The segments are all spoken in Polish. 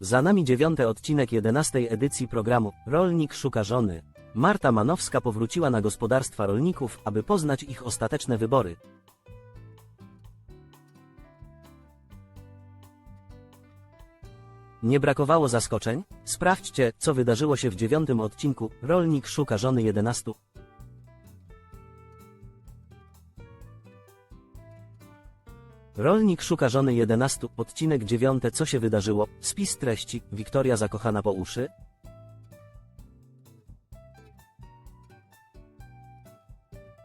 Za nami dziewiąty odcinek jedenastej edycji programu Rolnik szuka żony. Marta Manowska powróciła na gospodarstwa rolników, aby poznać ich ostateczne wybory. Nie brakowało zaskoczeń? Sprawdźcie, co wydarzyło się w dziewiątym odcinku Rolnik szuka żony 11. Rolnik szuka żony 11, odcinek 9, co się wydarzyło, spis treści, Wiktoria zakochana po uszy.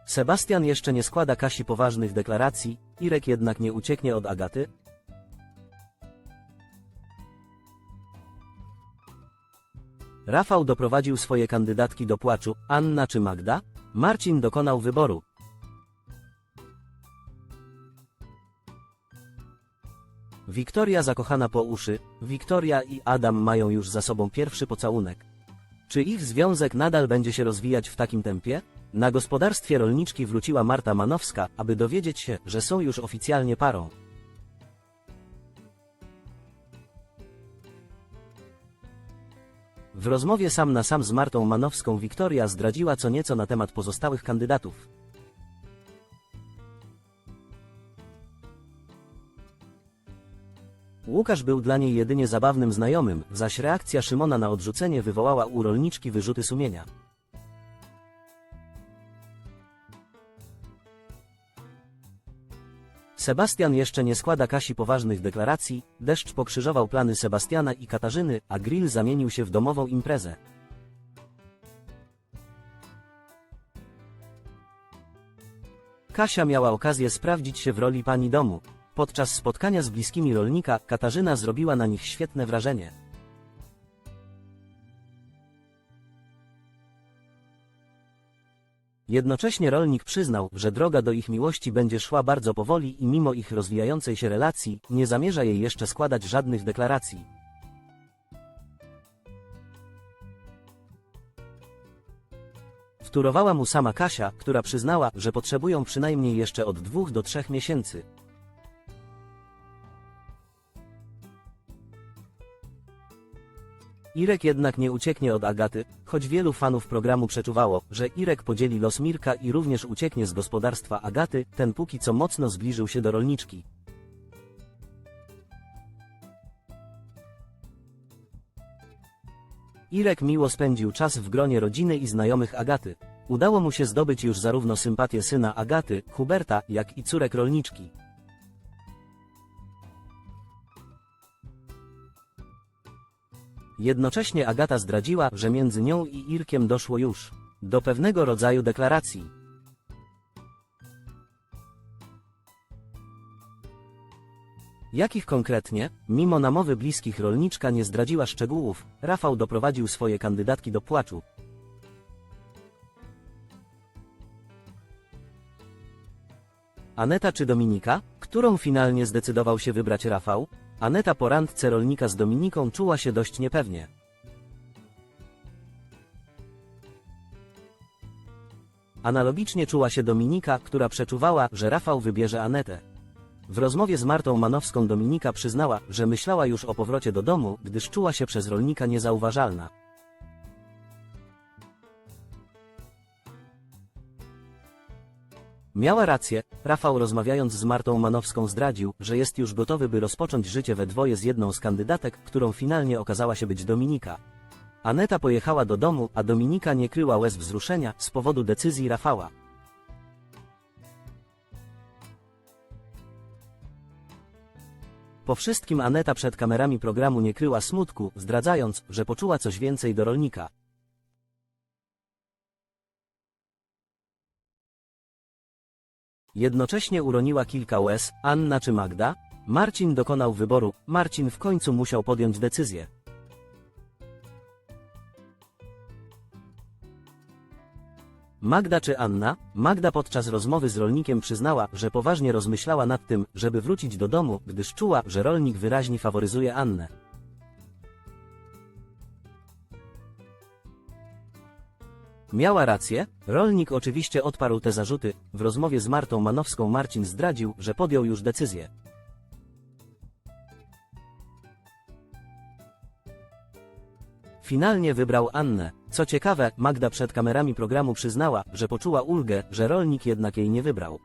Sebastian jeszcze nie składa Kasi poważnych deklaracji, Irek jednak nie ucieknie od Agaty. Rafał doprowadził swoje kandydatki do płaczu, Anna czy Magda? Marcin dokonał wyboru, Wiktoria zakochana po uszy, Wiktoria i Adam mają już za sobą pierwszy pocałunek. Czy ich związek nadal będzie się rozwijać w takim tempie? Na gospodarstwie rolniczki wróciła Marta Manowska, aby dowiedzieć się, że są już oficjalnie parą. W rozmowie sam na sam z Martą Manowską Wiktoria zdradziła co nieco na temat pozostałych kandydatów. Łukasz był dla niej jedynie zabawnym znajomym, zaś reakcja Szymona na odrzucenie wywołała u rolniczki wyrzuty sumienia. Sebastian jeszcze nie składa Kasi poważnych deklaracji, deszcz pokrzyżował plany Sebastiana i Katarzyny, a grill zamienił się w domową imprezę. Kasia miała okazję sprawdzić się w roli pani domu. Podczas spotkania z bliskimi rolnika, Katarzyna zrobiła na nich świetne wrażenie. Jednocześnie rolnik przyznał, że droga do ich miłości będzie szła bardzo powoli i mimo ich rozwijającej się relacji, nie zamierza jej jeszcze składać żadnych deklaracji. Wtórowała mu sama Kasia, która przyznała, że potrzebują przynajmniej jeszcze od dwóch do trzech miesięcy. Irek jednak nie ucieknie od Agaty, choć wielu fanów programu przeczuwało, że Irek podzieli los Mirka i również ucieknie z gospodarstwa Agaty, ten póki co mocno zbliżył się do rolniczki. Irek miło spędził czas w gronie rodziny i znajomych Agaty. Udało mu się zdobyć już zarówno sympatię syna Agaty, Huberta, jak i córek rolniczki. Jednocześnie Agata zdradziła, że między nią i Irkiem doszło już do pewnego rodzaju deklaracji. Jakich konkretnie? Mimo namowy bliskich rolniczka nie zdradziła szczegółów, Rafał doprowadził swoje kandydatki do płaczu. Aneta czy Dominika? Którą finalnie zdecydował się wybrać Rafał? Aneta po randce rolnika z Dominiką czuła się dość niepewnie. Analogicznie czuła się Dominika, która przeczuwała, że Rafał wybierze Anetę. W rozmowie z Martą Manowską Dominika przyznała, że myślała już o powrocie do domu, gdyż czuła się przez rolnika niezauważalna. Miała rację, Rafał rozmawiając z Martą Manowską zdradził, że jest już gotowy by rozpocząć życie we dwoje z jedną z kandydatek, którą finalnie okazała się być Dominika. Aneta pojechała do domu, a Dominika nie kryła łez wzruszenia z powodu decyzji Rafała. Po wszystkim Aneta przed kamerami programu nie kryła smutku, zdradzając, że poczuła coś więcej do rolnika. Jednocześnie uroniła kilka łez, Anna czy Magda? Marcin dokonał wyboru, Marcin w końcu musiał podjąć decyzję. Magda czy Anna? Magda podczas rozmowy z rolnikiem przyznała, że poważnie rozmyślała nad tym, żeby wrócić do domu, gdyż czuła, że rolnik wyraźnie faworyzuje Annę. Miała rację, rolnik oczywiście odparł te zarzuty, w rozmowie z Martą Manowską Marcin zdradził, że podjął już decyzję. Finalnie wybrał Annę. Co ciekawe, Magda przed kamerami programu przyznała, że poczuła ulgę, że rolnik jednak jej nie wybrał.